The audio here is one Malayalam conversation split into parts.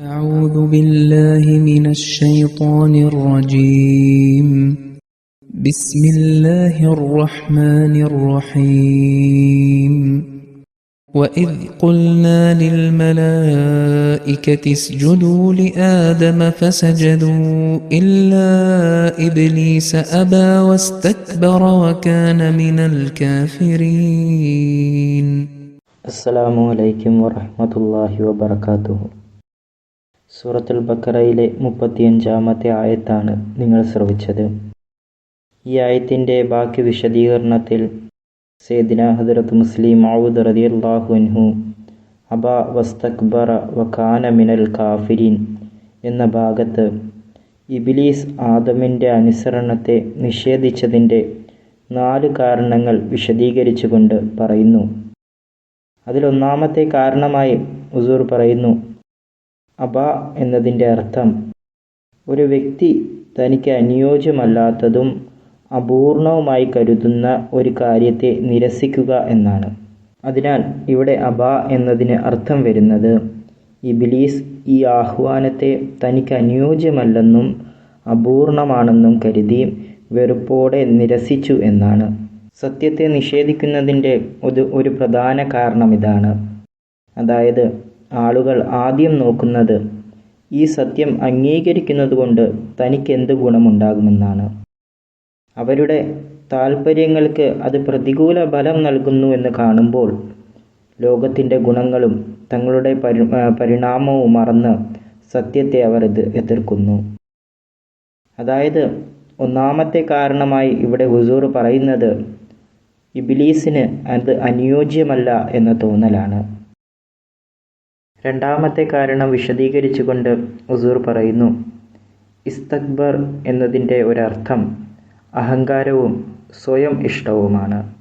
أعوذ بالله من الشيطان الرجيم. بسم الله الرحمن الرحيم. وإذ قلنا للملائكة اسجدوا لآدم فسجدوا إلا إبليس أبى واستكبر وكان من الكافرين. السلام عليكم ورحمة الله وبركاته. സൂറത്തുൽ ബക്കറയിലെ മുപ്പത്തിയഞ്ചാമത്തെ ആയത്താണ് നിങ്ങൾ ശ്രവിച്ചത്. ഈ ആയത്തിന്റെ ബാക്കി വിശദീകരണത്തിൽ സേദിന ഹദരത്ത് മുസ്ലിം മാവൂദ് റതി അൻഹു അബ വസ്തക്ബറ വഖാന മിനൽ കാഫിരീൻ എന്ന ഭാഗത്ത് ഇബിലീസ് ആദമിന്റെ അനുസരണത്തെ നിഷേധിച്ചതിന്റെ നാല് കാരണങ്ങൾ വിശദീകരിച്ചുകൊണ്ട് പറയുന്നു. അതിലൊന്നാമത്തെ കാരണമായി ഉസൂർ പറയുന്നു അബ എന്നതിന്റെ അർത്ഥം. ഒരു വ്യക്തി തനിക്ക് അനുയോജ്യമല്ലാത്തതും അപൂർണവുമായി കരുതുന്ന ഒരു കാര്യത്തെ നിരസിക്കുക എന്നാണ്. അതിനാൽ ഇവിടെ അബ എന്നതിന് അർത്ഥം വരുന്നത് ഇബിലീസ് ഈ ആഹ്വാനത്തെ തനിക്ക് അനുയോജ്യമല്ലെന്നും അപൂർണമാണെന്നും കരുതി വെറുപ്പോടെ നിരസിച്ചു എന്നാണ്. സത്യത്തെ നിഷേധിക്കുന്നതിന്റെ ഒരു ഒരു പ്രധാന കാരണം ഇതാണ്. അതായത് ആളുകൾ ആദ്യം നോക്കുന്നത് ഈ സത്യം അംഗീകരിക്കുന്നതുകൊണ്ട് തനിക്ക് എന്ത് ഗുണമുണ്ടാകുമെന്നാണ്. അവരുടെ താൽപ്പര്യങ്ങൾക്ക് അത് പ്രതികൂല ഫലം നൽകുന്നു എന്ന് കാണുമ്പോൾ ലോകത്തിന്റെ ഗുണങ്ങളും തങ്ങളുടെ പരി പരിണാമവും മറന്ന് സത്യത്തെ അവർ ഇത് എതിർക്കുന്നു. അതായത് ഒന്നാമത്തെ കാരണമായി ഇവിടെ ഹുസൂർ പറയുന്നത് ഇബിലീസിന് അത് അനുയോജ്യമല്ല എന്ന തോന്നലാണ്. രണ്ടാമത്തെ കാരണം വിശദീകരിച്ചുകൊണ്ട് ഉസൂർ പറയുന്നു. ഇസ്തക്ബർ എന്നതിന്റെ ഒരർത്ഥം അഹങ്കാരവും സ്വയം ഇഷ്ടവുമാണ്.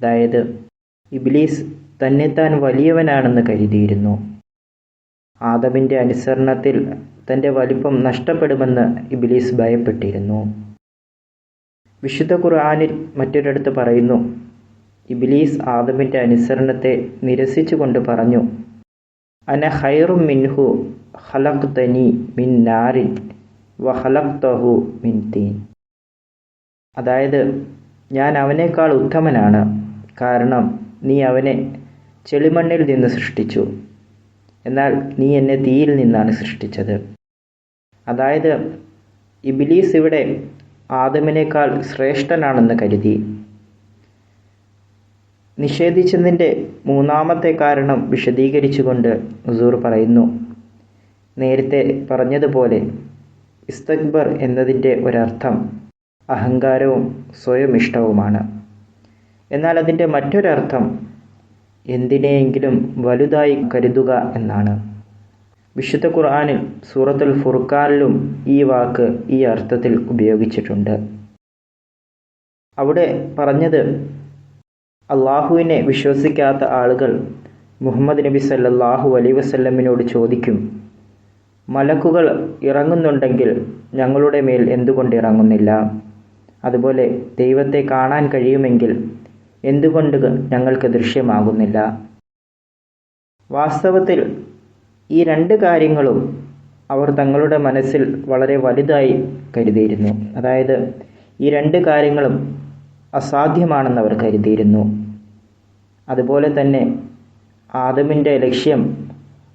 അതായത് ഇബിലീസ് തന്നെത്താൻ വലിയവനാണെന്ന് കരുതിയിരുന്നു. ആദമിന്റെ അനുസരണത്തിൽ തന്റെ വലിപ്പം നഷ്ടപ്പെടുമെന്ന് ഇബ്ലീസ് ഭയപ്പെട്ടിരുന്നു. വിശുദ്ധ ഖുർആാനിൽ മറ്റൊരിടത്ത് പറയുന്നു ഇബ്ലീസ് ആദമിന്റെ അനുസരണത്തെ നിരസിച്ചുകൊണ്ട് പറഞ്ഞു അന ഹൈറും മിൻഹു ഹലക് തനി മിൻ നാരിൻ വ ഹലക് തഹു മിൻ തീൻ. അതായത് ഞാൻ അവനേക്കാൾ ഉത്തമനാണ്. കാരണം നീ അവനെ ചെളിമണ്ണിൽ നിന്ന് സൃഷ്ടിച്ചു. എന്നാൽ നീ എന്നെ തീയിൽ നിന്നാണ് സൃഷ്ടിച്ചത്. അതായത് ഇബിലീസ് ഇവിടെ ആദമിനേക്കാൾ ശ്രേഷ്ഠനാണെന്ന് കരുതി. നിഷേധിച്ചതിന്റെ മൂന്നാമത്തെ കാരണം വിശദീകരിച്ചുകൊണ്ട് ഹുസൂർ പറയുന്നു. നേരത്തെ പറഞ്ഞതുപോലെ ഇസ്തക്ബർ എന്നതിന്റെ ഒരർത്ഥം അഹങ്കാരവും സ്വയം ഇഷ്ടവുമാണ് എന്നാൽ അതിന്റെ മറ്റൊരർത്ഥം എന്തിനെയെങ്കിലും വലുതായി കരുതുക എന്നാണ്. വിശുദ്ധ ഖുർആാനിൽ സൂറത്തുൽ ഫുർഖാനിലും ഈ വാക്ക് ഈ അർത്ഥത്തിൽ ഉപയോഗിച്ചിട്ടുണ്ട്. അവിടെ പറഞ്ഞത് അള്ളാഹുവിനെ വിശ്വസിക്കാത്ത ആളുകൾ മുഹമ്മദ് നബി സല്ലാഹു അലൈ വസല്ലമിനോട് ചോദിക്കും മലക്കുകൾ ഇറങ്ങുന്നുണ്ടെങ്കിൽ ഞങ്ങളുടെ മേൽ എന്തുകൊണ്ട് ഇറങ്ങുന്നില്ല? അതുപോലെ ദൈവത്തെ കാണാൻ കഴിയുമെങ്കിൽ എന്തുകൊണ്ട് ഞങ്ങൾക്ക് ദൃശ്യമാകുന്നില്ല? വാസ്തവത്തിൽ ഈ രണ്ട് കാര്യങ്ങളും അവർ തങ്ങളുടെ മനസ്സിൽ വളരെ വലുതായി കരുതിയിരുന്നു. അതായത് ഈ രണ്ട് കാര്യങ്ങളും അസാധ്യമാണെന്ന് അവർ കരുതിയിരുന്നു. അതുപോലെ തന്നെ ആദമിന്റെ ലക്ഷ്യം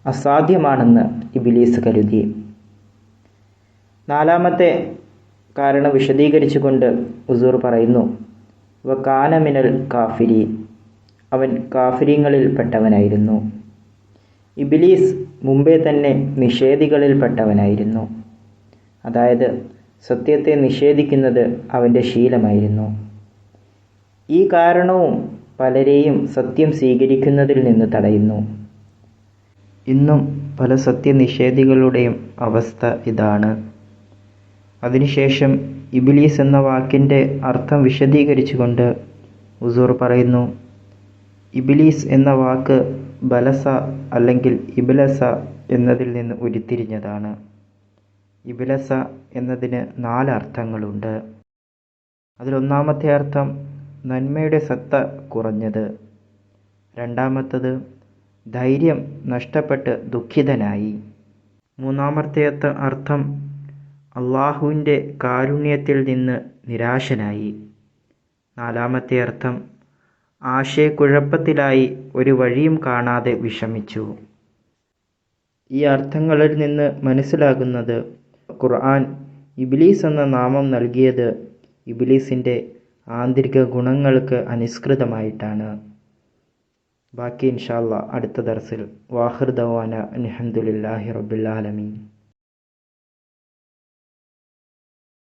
അസാധ്യമാണെന്ന് ഇബിലീസ് കരുതി. നാലാമത്തെ കാരണം വിശദീകരിച്ചുകൊണ്ട് ഉസൂർ പറയുന്നു വ കാനമിനൽ കാഫിരി. അവൻ കാഫിരിങ്ങളിൽ പെട്ടവനായിരുന്നു. ഇബിലീസ് മുമ്പേ തന്നെ നിഷേധികളിൽ പെട്ടവനായിരുന്നു. അതായത് സത്യത്തെ നിഷേധിക്കുന്നത് അവന്റെ ശീലമായിരുന്നു. ഈ കാരണവും പലരെയും സത്യം സ്വീകരിക്കുന്നതിൽ നിന്ന് തടയുന്നു. ഇന്നും പല സത്യനിഷേധികളുടെയും അവസ്ഥ ഇതാണ്. അതിനുശേഷം ഇബിലീസ് എന്ന വാക്കിന്റെ അർത്ഥം വിശദീകരിച്ചുകൊണ്ട് ഉസൂർ പറയുന്നു ഇബിലീസ് എന്ന വാക്ക് ബലസ അല്ലെങ്കിൽ ഇബിലസ എന്നതിൽ നിന്ന് ഉരുത്തിരിഞ്ഞതാണ്. ഇബിലസ എന്നതിന് നാല് അർത്ഥങ്ങളുണ്ട്. അതിലൊന്നാമത്തെ അർത്ഥം നന്മയുടെ സത്ത കുറഞ്ഞത്. രണ്ടാമത്തത് ധൈര്യം നഷ്ടപ്പെട്ട് ദുഃഖിതനായി. മൂന്നാമത്തെ അർത്ഥം അള്ളാഹുവിന്റെ കാരുണ്യത്തിൽ നിന്ന് നിരാശനായി. നാലാമത്തെ അർത്ഥം ആശയക്കുഴപ്പത്തിലായി ഒരു വഴിയും കാണാതെ വിഷമിച്ചു. ഈ അർത്ഥങ്ങളിൽ നിന്ന് മനസ്സിലാകുന്നത് ഖുർആൻ ഇബിലീസ് എന്ന നാമം നൽകിയത് ഇബിലീസിന്റെ ആന്തരിക ഗുണങ്ങൾക്ക് അനുസൃതമായിട്ടാണ് ബാക്കി ഇൻഷാല്ല അടുത്ത ദർസിൽ. വാഹിർ ദവാന അലഹമുല്ലാഹി റബ്ബുലാലമീൻ